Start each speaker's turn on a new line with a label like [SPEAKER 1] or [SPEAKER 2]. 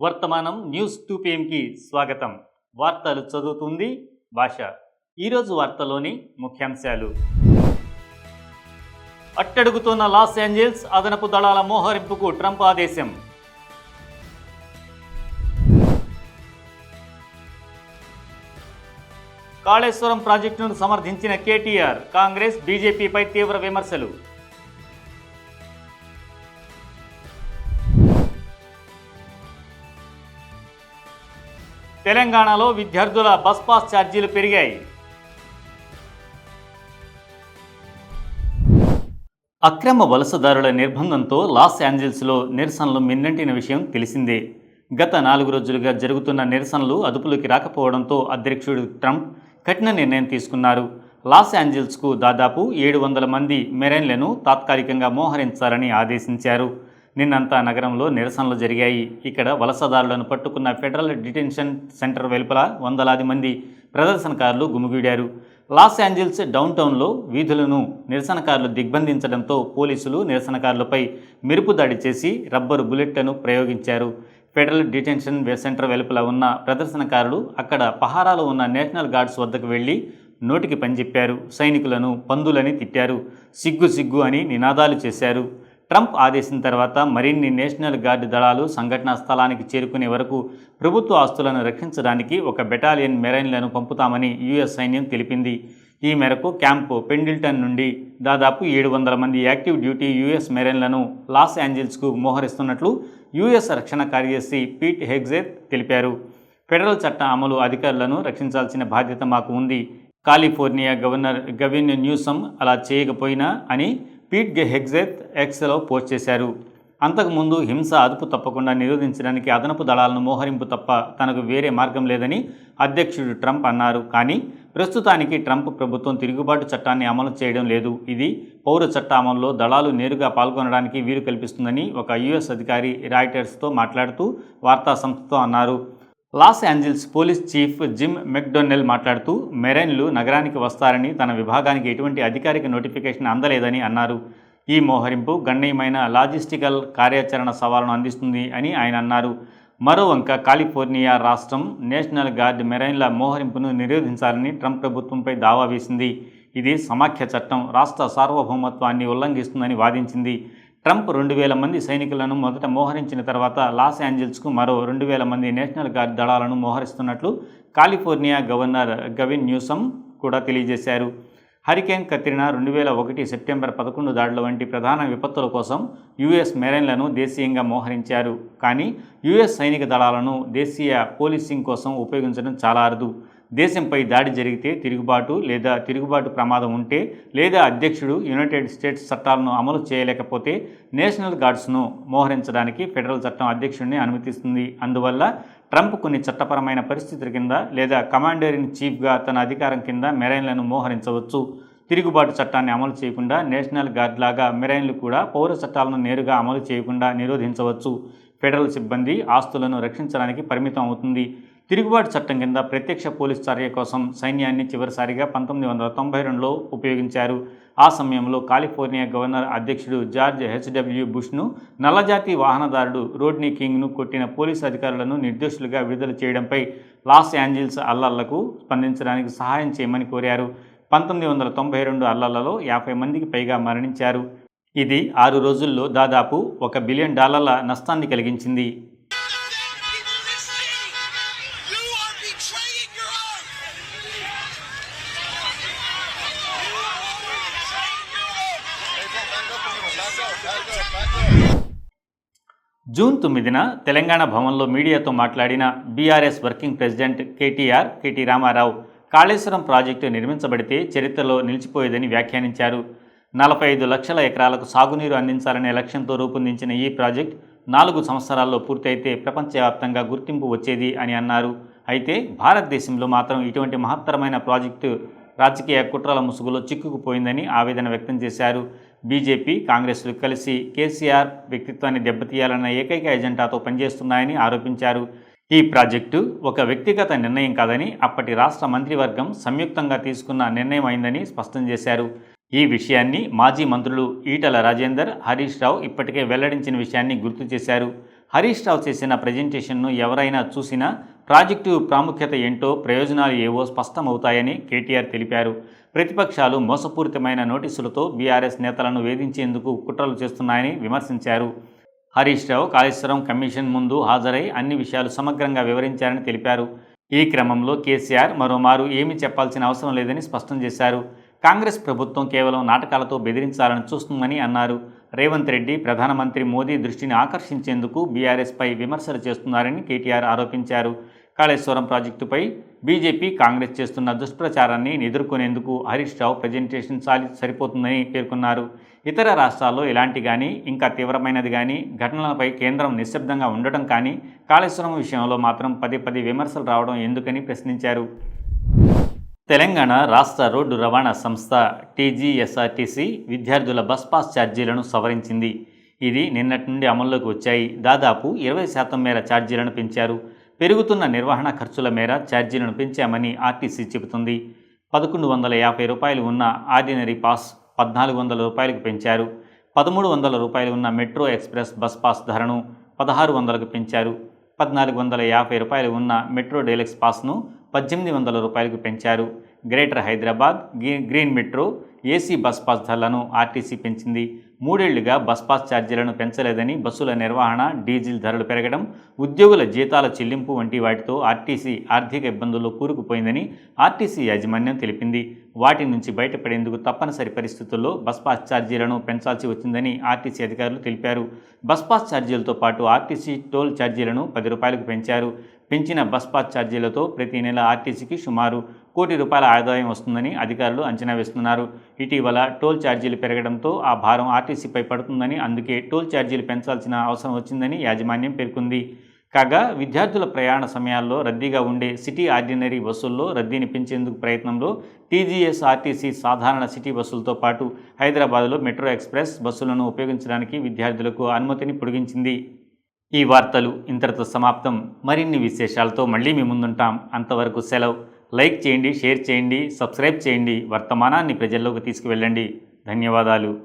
[SPEAKER 1] వర్తమానం news two పిఎంకి స్వాగతం. వార్తలు చదువుతుంది భాష. ఈరోజు వార్తలోని ముఖ్యాంశాలు. అట్టడుగుతున్న లాస్ ఏంజల్స్ అదనపు దళాల మోహరింపుకు ట్రంప్ ఆదేశం. కాళేశ్వరం ప్రాజెక్టును సమర్థించిన కేటీఆర్ కాంగ్రెస్ బీజేపీపై తీవ్ర విమర్శలు. తెలంగాణలో విద్యార్థుల బస్ పాస్ ఛార్జీలు పెరిగాయి. అక్రమ వలసదారుల నిర్బంధంతో లాస్ ఏంజల్స్లో నిరసనలు మిన్నంటిన విషయం తెలిసిందే. గత నాలుగు రోజులుగా జరుగుతున్న నిరసనలు అదుపులోకి రాకపోవడంతో అధ్యక్షుడు ట్రంప్ కఠిన నిర్ణయం తీసుకున్నారు. లాస్ ఏంజల్స్కు దాదాపు ఏడు వందల మంది మెరైన్లను తాత్కాలికంగా మోహరించాలని ఆదేశించారు. నిన్నంతా నగరంలో నిరసనలు జరిగాయి. ఇక్కడ వలసదారులను పట్టుకున్న ఫెడరల్ డిటెన్షన్ సెంటర్ వెలుపల వందలాది మంది ప్రదర్శనకారులు గుమిగూడారు. లాస్ ఏంజల్స్ డౌన్ టౌన్లో వీధులను నిరసనకారులు దిగ్బంధించడంతో పోలీసులు నిరసనకారులపై మెరుపు దాడి చేసి రబ్బరు బుల్లెట్లను ప్రయోగించారు. ఫెడరల్ డిటెన్షన్ సెంటర్ వెలుపల ఉన్న ప్రదర్శనకారులు అక్కడ పహారాలో ఉన్న నేషనల్ గార్డ్స్ వద్దకు వెళ్ళి నోటికి పనిచెప్పారు. సైనికులను పందులని తిట్టారు. సిగ్గు సిగ్గు అని నినాదాలు చేశారు. ట్రంప్ ఆదేశం తర్వాత మరిన్ని నేషనల్ గార్డ్ దళాలు సంఘటనా స్థలానికి చేరుకునే వరకు ప్రభుత్వ ఆస్తులను రక్షించడానికి ఒక బెటాలియన్ మెరైన్లను పంపుతామని యుఎస్ సైన్యం తెలిపింది. ఈ మేరకు క్యాంపు పెండిల్టన్ నుండి దాదాపు ఏడు వందల మంది యాక్టివ్ డ్యూటీ యుఎస్ మెరైన్లను లాస్ ఏంజల్స్కు మోహరిస్తున్నట్లు యుఎస్ రక్షణ కార్యదర్శి పీట్ హెగ్జెత్ తెలిపారు. ఫెడరల్ చట్ట అమలు అధికారులను రక్షించాల్సిన బాధ్యత మాకు ఉంది. కాలిఫోర్నియా గవర్నర్ గవిన్ న్యూసమ్ అలా చేయకపోయినా అని పీట్ గె హెగ్జెత్ ఎక్స్లో పోస్ట్ చేశారు. అంతకుముందు హింస అదుపు తప్పకుండా నిరోధించడానికి అదనపు దళాలను మోహరింపు తప్ప తనకు వేరే మార్గం లేదని అధ్యక్షుడు ట్రంప్ అన్నారు. కానీ ప్రస్తుతానికి ట్రంప్ ప్రభుత్వం తిరుగుబాటు చట్టాన్ని అమలు చేయడం లేదు. ఇది పౌర చట్ట అమలులో దళాలు నేరుగా పాల్గొనడానికి వీలు కల్పిస్తుందని ఒక యుఎస్ అధికారి రాయిటర్స్తో మాట్లాడుతూ వార్తా సంస్థతో అన్నారు. Los Angeles police chief Jim McDonnell మాట్లాడుతూ మెరైన్లు నగరానికి వస్తారని తన విభాగానికి ఎటువంటి అధికారిక నోటిఫికేషన్ అందలేదని అన్నారు. ఈ మోహరింపు గణనీయమైన లాజిస్టికల్ కార్యాచరణ సవాలును అందిస్తుంది అని ఆయన అన్నారు. మరో వంక కాలిఫోర్నియా రాష్ట్రం నేషనల్ గార్డ్ మెరైన్ల మోహరింపును నిరోధించాలని ట్రంప్ ప్రభుత్వంపై దావా వేసింది. ఇది సమాఖ్య చట్టం రాష్ట్ర సార్వభౌమత్వాన్ని ఉల్లంఘిస్తుందని వాదించింది. ట్రంప్ రెండు వేల మంది సైనికులను మొదట మోహరించిన తర్వాత లాస్ ఏంజల్స్కు మరో రెండు వేల మంది నేషనల్ గార్డ్ దళాలను మోహరిస్తున్నట్లు కాలిఫోర్నియా గవర్నర్ గవిన్ న్యూసమ్ కూడా తెలియజేశారు. హరికేన్ కత్రినా రెండు వేల ఒకటి సెప్టెంబర్ పదకొండు దాడుల వంటి ప్రధాన విపత్తుల కోసం యుఎస్ మెరైన్లను దేశీయంగా మోహరించారు. కానీ యుఎస్ సైనిక దళాలను దేశీయ పోలీసింగ్ కోసం ఉపయోగించడం చాలా అరుదు. దేశంపై దాడి జరిగితే తిరుగుబాటు లేదా తిరుగుబాటు ప్రమాదం ఉంటే లేదా అధ్యక్షుడు యునైటెడ్ స్టేట్స్ చట్టాలను అమలు చేయలేకపోతే నేషనల్ గార్డ్స్ను మోహరించడానికి ఫెడరల్ చట్టం అధ్యక్షుడిని అనుమతిస్తుంది. అందువల్ల ట్రంప్ కొన్ని చట్టపరమైన పరిస్థితుల కింద లేదా కమాండర్ ఇన్ చీఫ్గా తన అధికారం కింద మెరైన్లను మోహరించవచ్చు. తిరుగుబాటు చట్టాన్ని అమలు చేయకుండా నేషనల్ గార్డ్ లాగా మెరైన్లు కూడా పౌర చట్టాలను నేరుగా అమలు చేయకుండా నిరోధించవచ్చు. ఫెడరల్ సిబ్బంది ఆస్తులను రక్షించడానికి పరిమితం అవుతుంది. తిరుగుబాటు చట్టం కింద ప్రత్యక్ష పోలీస్ చర్య కోసం సైన్యాన్ని చివరిసారిగా పంతొమ్మిది వందల తొంభై రెండులో ఉపయోగించారు. ఆ సమయంలో కాలిఫోర్నియా గవర్నర్ అధ్యక్షుడు జార్జ్ హెచ్డబ్ల్యూ బుష్ను నల్లజాతి వాహనదారుడు రోడ్నీ కింగ్ను కొట్టిన పోలీసు అధికారులను నిర్దోషులుగా విడుదల చేయడంపై లాస్ ఏంజల్స్ అల్లర్లకు స్పందించడానికి సహాయం చేయమని కోరారు. పంతొమ్మిది వందల తొంభై రెండు అల్లర్లలో యాభై మందికి పైగా మరణించారు. ఇది ఆరు రోజుల్లో దాదాపు ఒక బిలియన్ డాలర్ల నష్టాన్ని కలిగించింది.
[SPEAKER 2] Betraying your own.
[SPEAKER 1] జూన్ తొమ్మిదిన తెలంగాణ భవన్లో మీడియాతో మాట్లాడిన BRS working president KTR KT Ramarao Kaleshwaram project నిర్మించబడితే చరిత్రలో నిలిచిపోయేదని వ్యాఖ్యానించారు నలభై ఐదు లక్షల ఎకరాలకు సాగునీరు అందించాలనే లక్ష్యంతో రూపొందించిన ఈ ప్రాజెక్ట్ నాలుగు సంవత్సరాల్లో పూర్తయితే ప్రపంచవ్యాప్తంగా గుర్తింపు వచ్చేది అని అన్నారు అయితే భారతదేశంలో మాత్రం ఇటువంటి మహత్తరమైన ప్రాజెక్టు రాజకీయ కుట్రల ముసుగులో చిక్కుకుపోయిందని ఆవేదన వ్యక్తం చేశారు. బీజేపీ కాంగ్రెస్లు కలిసి కేసీఆర్ వ్యక్తిత్వాన్ని దెబ్బతీయాలన్న ఏకైక ఎజెండాతో పనిచేస్తున్నాయని ఆరోపించారు. ఈ ప్రాజెక్టు ఒక వ్యక్తిగత నిర్ణయం కాదని అప్పటి రాష్ట్ర మంత్రివర్గం సంయుక్తంగా తీసుకున్న నిర్ణయం అయిందని స్పష్టం చేశారు. ఈ విషయాన్ని మాజీ మంత్రులు ఈటల రాజేందర్ హరీష్ రావు ఇప్పటికే వెల్లడించిన విషయాన్ని గుర్తు చేశారు. హరీష్ రావు చేసిన ప్రజెంటేషన్ను ఎవరైనా చూసినా ప్రాజెక్టు ప్రాముఖ్యత ఏంటో ప్రయోజనాలు ఏవో స్పష్టమవుతాయని కేటీఆర్ తెలిపారు. ప్రతిపక్షాలు మోసపూరితమైన నోటీసులతో బీఆర్ఎస్ నేతలను వేధించేందుకు కుట్రలు చేస్తున్నాయని విమర్శించారు. హరీష్ రావు కాళేశ్వరం కమిషన్ ముందు హాజరై అన్ని విషయాలు సమగ్రంగా వివరించారని తెలిపారు. ఈ క్రమంలో కేసీఆర్ మరోమారు ఏమీ చెప్పాల్సిన అవసరం లేదని స్పష్టం చేశారు. కాంగ్రెస్ ప్రభుత్వం కేవలం నాటకాలతో బెదిరించాలని చూస్తుందని అన్నారు. రేవంత్ రెడ్డి ప్రధానమంత్రి మోదీ దృష్టిని ఆకర్షించేందుకు బీఆర్ఎస్పై విమర్శలు చేస్తున్నారని కేటీఆర్ ఆరోపించారు. కాళేశ్వరం ప్రాజెక్టుపై బీజేపీ కాంగ్రెస్ చేస్తున్న దుష్ప్రచారాన్ని ఎదుర్కొనేందుకు హరీష్ రావు ప్రజెంటేషన్ సాలి సరిపోతుందని పేర్కొన్నారు. ఇతర రాష్ట్రాల్లో ఇలాంటి కానీ ఇంకా తీవ్రమైనది కానీ ఘటనలపై కేంద్రం నిశ్శబ్దంగా ఉండటం కానీ కాళేశ్వరం విషయంలో మాత్రం పదే పదే విమర్శలు రావడం ఎందుకని ప్రశ్నించారు. తెలంగాణ రాష్ట్ర రోడ్డు రవాణా సంస్థ టీజీఎస్ఆర్టీసీ విద్యార్థుల బస్ పాస్ ఛార్జీలను సవరించింది. ఇది నిన్నటి నుండి అమల్లోకి వచ్చాయి. దాదాపు ఇరవై శాతం మేర ఛార్జీలను పెంచారు. పెరుగుతున్న నిర్వహణ ఖర్చుల మేర ఛార్జీలను పెంచామని ఆర్టీసీ చెబుతుంది. పదకొండు వందల యాభై రూపాయలు ఉన్న ఆర్డినరీ పాస్ పద్నాలుగు వందల రూపాయలకు పెంచారు. పదమూడు వందల రూపాయలు ఉన్న మెట్రో ఎక్స్ప్రెస్ బస్ పాస్ ధరను పదహారు వందలకు పెంచారు. పద్నాలుగు వందల యాభై రూపాయలు ఉన్న మెట్రో డైలెక్స్ పాస్ను పద్దెనిమిది వందల రూపాయలకు పెంచారు. Greater Hyderabad green metro AC bus pass ధరలను ఆర్టీసీ పెంచింది. మూడేళ్ళుగా బస్ పాస్ ఛార్జీలను పెంచలేదని బస్సుల నిర్వహణ డీజిల్ ధరలు పెరగడం ఉద్యోగుల జీతాల చెల్లింపు వంటి వాటితో ఆర్టీసీ ఆర్థిక ఇబ్బందుల్లో కూరుకుపోయిందని ఆర్టీసీ యాజమాన్యం తెలిపింది. వాటి నుంచి బయటపడేందుకు తప్పనిసరి పరిస్థితుల్లో బస్ పాస్ ఛార్జీలను పెంచాల్సి వచ్చిందని ఆర్టీసీ అధికారులు తెలిపారు. బస్ పాస్ ఛార్జీలతో పాటు ఆర్టీసీ టోల్ ఛార్జీలను పది రూపాయలకు పెంచారు. పెంచిన బస్ పాస్ ఛార్జీలతో ప్రతి నెల ఆర్టీసీకి సుమారు కోటి రూపాయల ఆదాయం వస్తుందని అధికారులు అంచనా వేస్తున్నారు. ఇటీవల టోల్ ఛార్జీలు పెరగడంతో ఆ భారం ఆర్టీసీపై పడుతుందని అందుకే టోల్ ఛార్జీలు పెంచాల్సిన అవసరం వచ్చిందని యాజమాన్యం పేర్కొంది. కాగా విద్యార్థుల ప్రయాణ సమయాల్లో రద్దీగా ఉండే సిటీ ఆర్డినరీ బస్సుల్లో రద్దీని పెంచేందుకు ప్రయత్నంలో టీజీఎస్ ఆర్టీసీ సాధారణ సిటీ బస్సులతో పాటు హైదరాబాద్లో మెట్రో ఎక్స్ప్రెస్ బస్సులను ఉపయోగించడానికి విద్యార్థులకు అనుమతిని పొడిగించింది. ఈ వార్తలు ఇంతటితో సమాప్తం. మరిన్ని విశేషాలతో మళ్ళీ మీ ముందుంటాం. అంతవరకు సెలవు. లైక్ చేయండి షేర్ చేయండి సబ్స్క్రైబ్ చేయండి. వర్తమానాన్ని ప్రజల్లోకి తీసుకువెళ్ళండి. ధన్యవాదాలు.